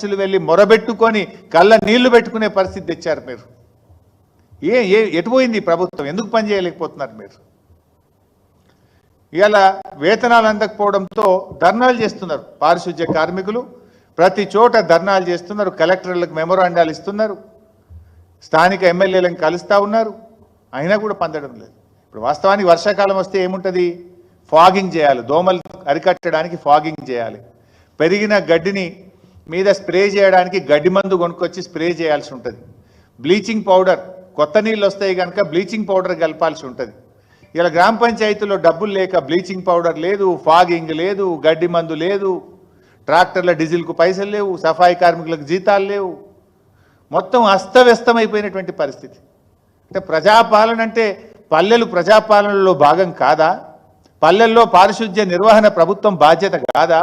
సర్పంచులు వెళ్ళి మొరబెట్టుకొని కళ్ళ నీళ్ళు పెట్టుకునే పరిస్థితి తెచ్చారు మీరు. ఏ ఏ ఎటుపోయింది ప్రభుత్వం? ఎందుకు పనిచేయలేకపోతున్నారు మీరు? ఇలా వేతనాలు అందకపోవడంతో ధర్నాలు చేస్తున్నారు పారిశుధ్య కార్మికులు. ప్రతి చోట ధర్నాలు చేస్తున్నారు కలెక్టర్లకు మెమోరాండాలు ఇస్తున్నారు స్థానిక ఎమ్మెల్యేలను కలుస్తూ ఉన్నారు. అయినా కూడా పొందడం లేదు. ఇప్పుడు వాస్తవానికి వర్షాకాలం వస్తే ఏముంటుంది? ఫాగింగ్ చేయాలి. దోమలు అరికట్టడానికి ఫాగింగ్ చేయాలి. పెరిగిన గడ్డిని మీద స్ప్రే చేయడానికి గడ్డి మందు కొనుక్కొచ్చి స్ప్రే చేయాల్సి ఉంటుంది. బ్లీచింగ్ పౌడర్ కొత్త నీళ్ళు వస్తాయి కనుక బ్లీచింగ్ పౌడర్ కలపాల్సి ఉంటుంది. ఇలా గ్రామ పంచాయతీలో డబ్బులు లేక బ్లీచింగ్ పౌడర్ లేదు ఫాగింగ్ లేదు గడ్డి మందు లేదు ట్రాక్టర్ల డీజిల్కు పైసలు లేవు సఫాయి కార్మికులకు జీతాలు లేవు. మొత్తం అస్తవ్యస్తమైపోయినటువంటి పరిస్థితి. అంటే ప్రజాపాలన అంటే పల్లెలు ప్రజాపాలనలో భాగం కాదా? పల్లెల్లో పారిశుద్ధ్య నిర్వహణ ప్రభుత్వం బాధ్యత కాదా?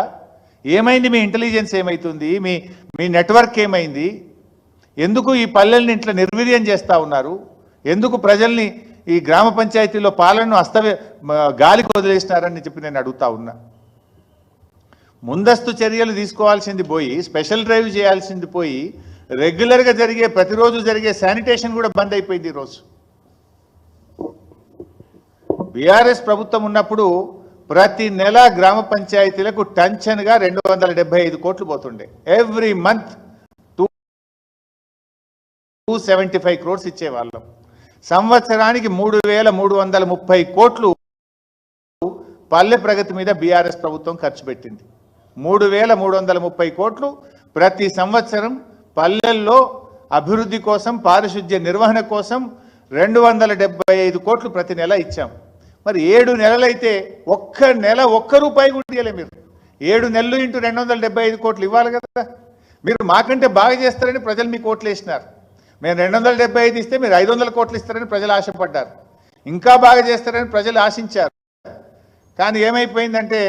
ఏమైంది? మీ ఇంటెలిజెన్స్ ఏమైతుంది? మీ మీ నెట్వర్క్ ఏమైంది? ఎందుకు ఈ పల్లెల్ని ఇంట్లో నిర్వీర్యం చేస్తూ ఉన్నారు? ఎందుకు ప్రజల్ని ఈ గ్రామ పంచాయతీలో పాలనను అస్తవ్య గాలికి వదిలేసినారని చెప్పి నేను అడుగుతా ఉన్నా. ముందస్తు చర్యలు తీసుకోవాల్సింది పోయి స్పెషల్ డ్రైవ్ చేయాల్సింది పోయి రెగ్యులర్గా జరిగే ప్రతిరోజు జరిగే శానిటేషన్ కూడా బంద్ అయిపోయింది ఈరోజు. బీఆర్ఎస్ ప్రభుత్వం ఉన్నప్పుడు ప్రతి నెల గ్రామ పంచాయతీలకు టెన్షన్గా రెండు వందల డెబ్బై ఐదు కోట్లు పోతుండే. Every month two two seventy five crores ఇచ్చేవాళ్ళం. సంవత్సరానికి మూడు వేల మూడు వందల ముప్పై కోట్లు పల్లె ప్రగతి మీద బీఆర్ఎస్ ప్రభుత్వం ఖర్చు పెట్టింది. మూడు వేల మూడు వందల ముప్పై కోట్లు ప్రతి సంవత్సరం పల్లెల్లో అభివృద్ధి కోసం పారిశుద్ధ్య నిర్వహణ కోసం రెండు వందల డెబ్బై ఐదు కోట్లు ప్రతి నెల ఇచ్చాం. మరి ఏడు నెలలైతే ఒక్క నెల ఒక్క రూపాయి కూడా ఇవ్వలే మీరు. ఏడు నెలలు ఇంటూ రెండు వందల డెబ్బై ఐదు కోట్లు ఇవ్వాలి కదా. మీరు మాకంటే బాగా చేస్తారని ప్రజలు మీ కోట్లు వేసినారు. మేము రెండు వందల డెబ్బై ఐదు ఇస్తే మీరు ఐదు వందల కోట్లు ఇస్తారని ప్రజలు ఆశపడ్డారు. ఇంకా బాగా చేస్తారని ప్రజలు ఆశించారు. కానీ ఏమైపోయిందంటే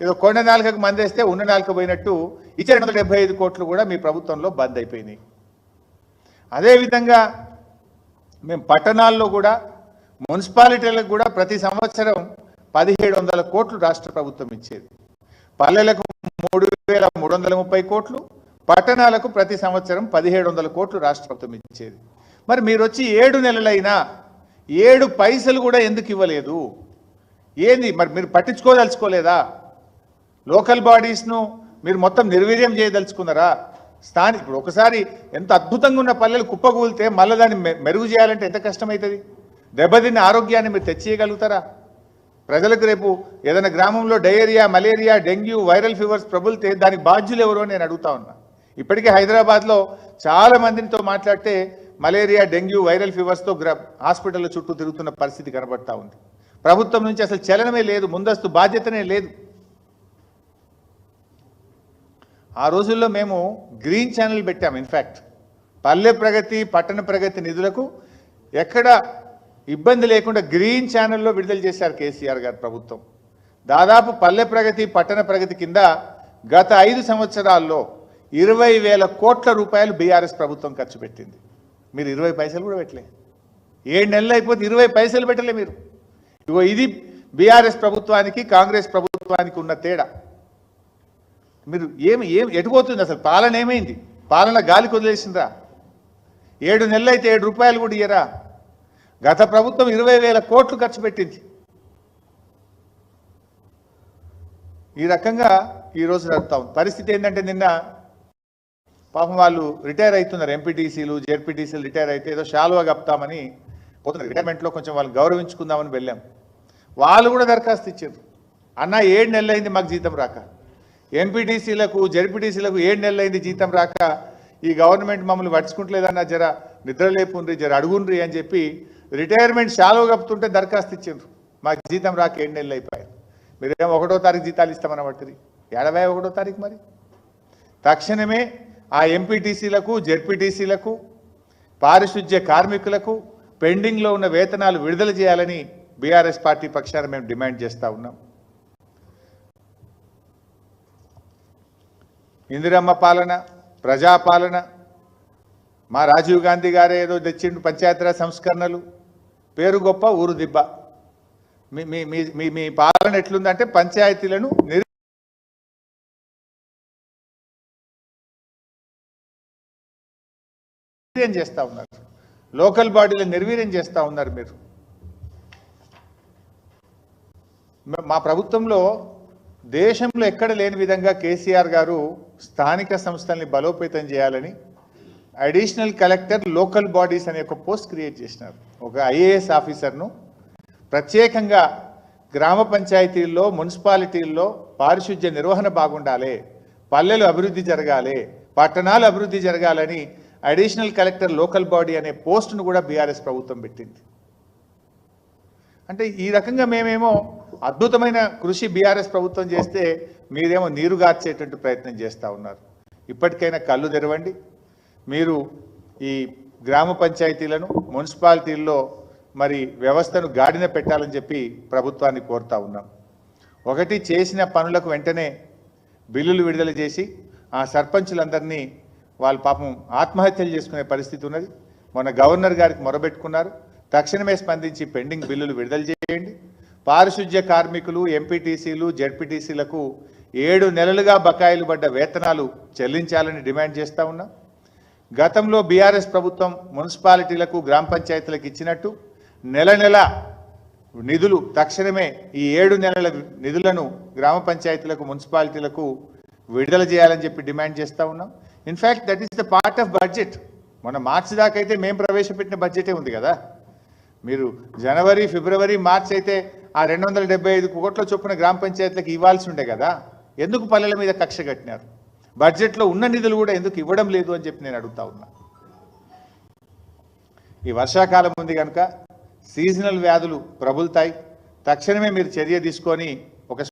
ఏదో కొండ నాలుకకు మందేస్తే ఉన్న నాలుక పోయినట్టు ఇచ్చే రెండు వందల డెబ్బై ఐదు కోట్లు కూడా మీ ప్రభుత్వంలో బంద్ అయిపోయినాయి. అదేవిధంగా మేము పట్టణాల్లో కూడా మున్సిపాలిటీలకు కూడా ప్రతి సంవత్సరం పదిహేడు వందల కోట్లు రాష్ట్ర ప్రభుత్వం ఇచ్చేది. పల్లెలకు మూడు వేల మూడు వందల ముప్పై కోట్లు పట్టణాలకు ప్రతి సంవత్సరం పదిహేడు వందల కోట్లు రాష్ట్ర ప్రభుత్వం ఇచ్చేది. మరి మీరు వచ్చి ఏడు నెలలైనా ఏడు పైసలు కూడా ఎందుకు ఇవ్వలేదు? ఏంది మరి మీరు పట్టించుకోదలుచుకోలేదా? లోకల్ బాడీస్ను మీరు మొత్తం నిర్వీర్యం చేయదలుచుకున్నారా? స్థానిక ఇప్పుడు ఒకసారి ఎంత అద్భుతంగా ఉన్న పల్లెలు కుప్పకూలితే మళ్ళీ దాన్ని మె- మెరుగు చేయాలంటే ఎంత కష్టమవుతుంది? దెబ్బతిన్న ఆరోగ్యాన్ని మీరు తెచ్చేయగలుగుతారా? ప్రజలకు రేపు ఏదైనా గ్రామంలో diarrhoea malaria dengue viral fevers ప్రబులితే దానికి బాధ్యులు ఎవరు నేను అడుగుతా ఉన్నా. ఇప్పటికే హైదరాబాద్లో చాలా మందితో మాట్లాడితే మలేరియా డెంగ్యూ వైరల్ ఫీవర్స్తో గ్ర హాస్పిటల్ చుట్టూ తిరుగుతున్న పరిస్థితి కనబడతా ఉంది. ప్రభుత్వం నుంచి అసలు చలనమే లేదు ముందస్తు బాధ్యతనే లేదు. ఆ రోజుల్లో మేము గ్రీన్ ఛానల్ పెట్టాము ఇన్ఫ్యాక్ట్ పల్లె ప్రగతి పట్టణ ప్రగతి నిధులకు ఎక్కడ ఇబ్బంది లేకుండా గ్రీన్ ఛానల్లో విడుదల చేశారు కేసీఆర్ గారు ప్రభుత్వం. దాదాపు పల్లె ప్రగతి పట్టణ ప్రగతి కింద గత ఐదు సంవత్సరాల్లో ఇరవై వేల కోట్ల రూపాయలు బీఆర్ఎస్ ప్రభుత్వం ఖర్చు పెట్టింది. మీరు ఇరవై పైసలు కూడా పెట్టలే. ఏడు నెలలు అయిపోతే ఇరవై పైసలు పెట్టలే మీరు. ఇగో ఇది బీఆర్ఎస్ ప్రభుత్వానికి కాంగ్రెస్ ప్రభుత్వానికి ఉన్న తేడా. మీరు ఏమి ఏం ఎటుపోతుంది అసలు? పాలన ఏమైంది? పాలన గాలికి కుదిలేసిందా ఏడు నెలలు అయితే ఏడు రూపాయలు కూడా ఇయ్యరా? గత ప్రభుత్వం ఇరవై వేల కోట్లు ఖర్చు పెట్టింది. ఈ రకంగా ఈరోజు నడుపుతా ఉంది పరిస్థితి ఏంటంటే నిన్న పాపం వాళ్ళు రిటైర్ అవుతున్నారు. ఎంపీటీసీలు జెడ్పీటీసీలు రిటైర్ అయితే ఏదో షాలువా కప్తామని పోతున్నారు. రిటైర్మెంట్లో కొంచెం వాళ్ళు గౌరవించుకుందామని వెళ్ళాం. వాళ్ళు కూడా దరఖాస్తు ఇచ్చారు. అన్న ఏడు నెలలైంది మాకు జీతం రాక. ఎంపీటీసీలకు జెడ్పీటీసీలకు ఏడు నెలలైంది జీతం రాక. ఈ గవర్నమెంట్ మమ్మల్ని పట్టించుకుంటలేదన్న జర. నిద్ర లేపుండ్రి జర అడుగుండ్రి అని చెప్పి రిటైర్మెంట్ షాలో కప్పుతుంటే దరఖాస్తు ఇచ్చిండ్రు. మాకు జీతం రాక ఏడు నెలలు అయిపోయాయి. మీరేమో ఒకటో తారీఖు జీతాలు ఇస్తామని పట్టిరి ఎనభై ఒకటో తారీఖు మరి? తక్షణమే ఆ ఎంపీటీసీలకు జెడ్పీటీసీలకు పారిశుధ్య కార్మికులకు పెండింగ్లో ఉన్న వేతనాలు విడుదల చేయాలని బీఆర్ఎస్ పార్టీ పక్షాన మేము డిమాండ్ చేస్తూ ఉన్నాం. ఇందిరమ్మ పాలన ప్రజాపాలన మా రాజీవ్ గాంధీ గారు ఏదో తెచ్చిండు పంచాయతీరాజ్ సంస్కరణలు. పేరు గొప్ప ఊరు దిబ్బ. మీ మీ మీ- మీ మీ పాలన ఎట్లుందంటే పంచాయతీలను నిర్ నిర్వీర్యం చేస్తూ ఉన్నారు. లోకల్ బాడీలను నిర్వీర్యం చేస్తూ ఉన్నారు మీరు. మా ప్రభుత్వంలో దేశంలో ఎక్కడ లేని విధంగా కేసీఆర్ గారు స్థానిక సంస్థల్ని బలోపేతం చేయాలని అడిషనల్ కలెక్టర్ లోకల్ బాడీస్ అనే ఒక పోస్ట్ క్రియేట్ చేసినారు. ఒక ఐఏఎస్ ఆఫీసర్ను ప్రత్యేకంగా గ్రామ పంచాయతీల్లో మున్సిపాలిటీల్లో పారిశుద్ధ్య నిర్వహణ బాగుండాలి పల్లెలు అభివృద్ధి జరగాలి పట్టణాలు అభివృద్ధి జరగాలని అడిషనల్ కలెక్టర్ లోకల్ బాడీ అనే పోస్టును కూడా బీఆర్ఎస్ ప్రభుత్వం పెట్టింది. అంటే ఈ రకంగా మేమేమో అద్భుతమైన కృషి బీఆర్ఎస్ ప్రభుత్వం చేస్తే మీరేమో నీరుగార్చేటువంటి ప్రయత్నం చేస్తూ ఉన్నారు. ఇప్పటికైనా కళ్ళు తెరవండి. మీరు ఈ గ్రామ పంచాయతీలను మున్సిపాలిటీల్లో మరి వ్యవస్థను గాడిన పెట్టాలని చెప్పి ప్రభుత్వాన్ని కోరుతా ఉన్నాం. ఒకటి చేసిన పనులకు వెంటనే బిల్లులు విడుదల చేసి ఆ సర్పంచులందరినీ వాళ్ళ పాపం ఆత్మహత్యలు చేసుకునే పరిస్థితి ఉన్నది. మొన్న గవర్నర్ గారికి మొరబెట్టుకున్నారు. తక్షణమే స్పందించి పెండింగ్ బిల్లులు విడుదల చేయండి. పారిశుధ్య కార్మికులు ఎంపీటీసీలు జెడ్పీటీసీలకు ఏడు నెలలుగా బకాయిలు పడ్డ వేతనాలు చెల్లించాలని డిమాండ్ చేస్తూ ఉన్నాం. గతంలో బీఆర్ఎస్ ప్రభుత్వం మున్సిపాలిటీలకు గ్రామ పంచాయతీలకు ఇచ్చినట్టు నెల నెల నిధులు తక్షణమే ఈ ఏడు నెలల నిధులను గ్రామ పంచాయతీలకు మున్సిపాలిటీలకు విడుదల చేయాలని చెప్పి డిమాండ్ చేస్తూ ఉన్నాం. In fact that is the part of budget మన మార్చి దాకా అయితే మేము ప్రవేశపెట్టిన బడ్జెటే ఉంది కదా. మీరు జనవరి ఫిబ్రవరి మార్చి అయితే ఆ రెండు వందల డెబ్బై ఐదు కోట్ల చొప్పున గ్రామ పంచాయతీలకు ఇవ్వాల్సి ఉండే కదా. ఎందుకు పల్లెల మీద కక్ష కట్టినారు? బడ్జెట్లో ఉన్న నిధులు కూడా ఎందుకు ఇవ్వడం లేదు అని చెప్పి నేను అడుగుతా ఉన్నా. ఈ వర్షాకాలం ఉంది కనుక సీజనల్ వ్యాధులు ప్రబులుతాయి. తక్షణమే మీరు చర్య తీసుకొని